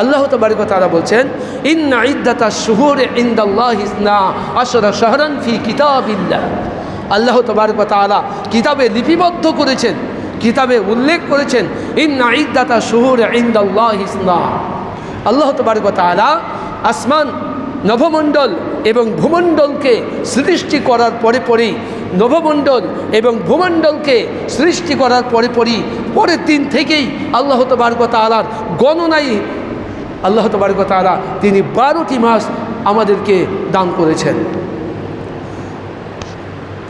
আল্লাহ তবারিক তারা বলছেন, ইন্না ইদ্দাতা শুহুর ইন্দাল্লাহ ইসনা আশরা শাহরান ফি কিতাবিল্লাহ। আল্লাহ তবারিক তাআলা কিতাবে লিপিবদ্ধ করেছেন, কিতাবে উল্লেখ করেছেন, ইন্না ইদ্দাতা শুহুর ইন্দাল্লাহ ইসনা। আল্লাহ তবারিক তাআলা আসমান নভমণ্ডল এবং ভূমণ্ডলকে সৃষ্টি করার পরে পরেই নভমণ্ডল এবং ভূমণ্ডলকে সৃষ্টি করার পরে পরই, পরের দিন থেকেই আল্লাহ তবারক তালার গণনায় আল্লাহ তবরক তারা তিনি বারোটি মাস আমাদেরকে দান করেছেন।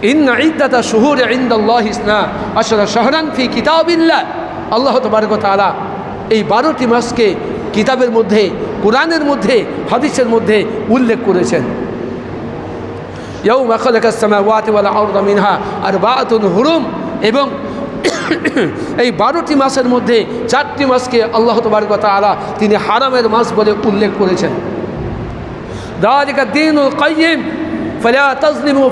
ইন্না ইদ্দাতা শহুর ইন্দাল্লাহ ইসনা আসলে শহরান ফি কিতাবিল্লা আল্লাহ তবরক তারা এই বারোটি মাসকে কিতাবের মধ্যে, কোরআনের মধ্যে, হাদিসের মধ্যে উল্লেখ করেছেন। ইয়ৌ মাখলাকাসমা ওয়াতিওয়ালা আউরদা মিনহা আর বাতুন হুরুম এবং এই বারোটি মাসের মধ্যে চারটি মাসকে আল্লাহ তবরকতা আলা তিনি হারামের মাস বলে উল্লেখ করেছেন। দিন ও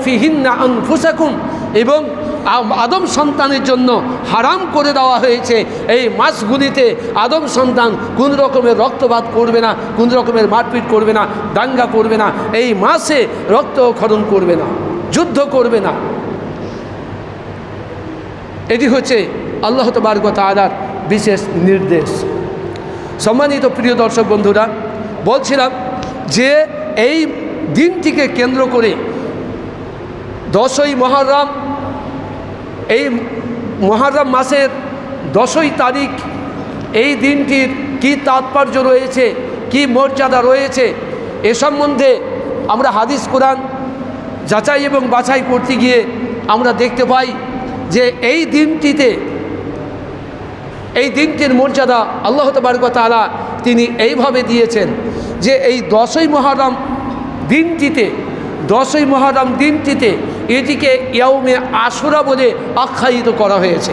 এবং আদম সন্তানের জন্য হারাম করে দেওয়া হয়েছে। এই মাসগুলিতে আদম সন্তান কোন রকমের রক্তপাত করবে না, কোন রকমের মারপিট করবে না, দাঙ্গা করবে না। এই মাসে রক্তক্ষরণ করবে না, যুদ্ধ করবে না। এটি হচ্ছে আল্লাহ তবারক তাআলার বিশেষ নির্দেশ। সম্মানিত প্রিয় দর্শক বন্ধুরা, বলছিলাম যে এই দিনটিকে কেন্দ্র করে দশই মহরম, এই মহরম মাসের দশই তারিখ, এই দিনটির কি তাৎপর্য রয়েছে, কি মর্যাদা রয়েছে, এ সম্বন্ধে আমরা হাদিস কোরআন যাচাই এবং বাছাই করতে গিয়ে আমরা দেখতে পাই। যে এই দিনটিতে, এই দিনটির মর্যাদা আল্লাহ তবারক তাআলা তিনি এইভাবে দিয়েছেন যে এই দশই মহরম দিনটিতে, দশই মহরম দিনটিতে এটিকে ইয়ৌমে আশুরা বলে আখ্যায়িত করা হয়েছে।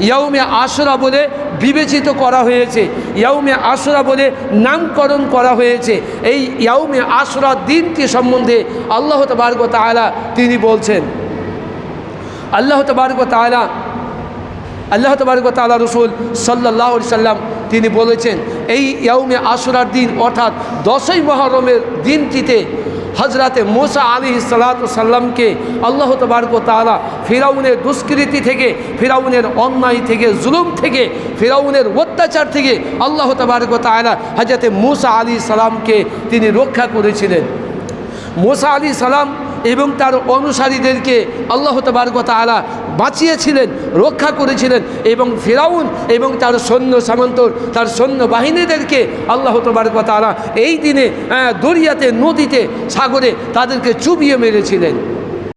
ইয়ৌমে আশুরা বলে বিবেচিত করা হয়েছে। ইয়ৌমে আশুরা বলে নামকরণ করা হয়েছে। এই ইয়ৌমে আশুরা দিনটি সম্বন্ধে আল্লাহ তবারক তাআলা তিনি বলছেন আল্লাহ তবারক তাআলা, আল্লাহ তবারক তাআলা রসুল সাল্লাহ সাল্লাম তিনি বলেছেন, এই ইয়ৌমে আশুরার দিন অর্থাৎ দশই মহরমের দিনটিতে হজরতে মোসা আলী সাল্লামকে আল্লাহ তবারক তাআলা ফিরাউনের দুষ্কৃতি থেকে, ফিরাউনের অন্যায় থেকে, জুলুম থেকে, ফিরাউনের অত্যাচার থেকে আল্লাহ তবারক তাআলা হজরতে মোসা আলী সালামকে তিনি রক্ষা করেছিলেন। মোসা আলী সালাম এবং তার অনুসারীদেরকে আল্লাহ তবারক আলা বাঁচিয়েছিলেন, রক্ষা করেছিলেন এবং ফেরাউন এবং তার সৈন্য সামন্তর, তার সৈন্য বাহিনীদেরকে আল্লাহ তবারক আলা এই দিনে দরিয়াতে, নদীতে, সাগরে তাদেরকে চুবিয়ে মেরেছিলেন।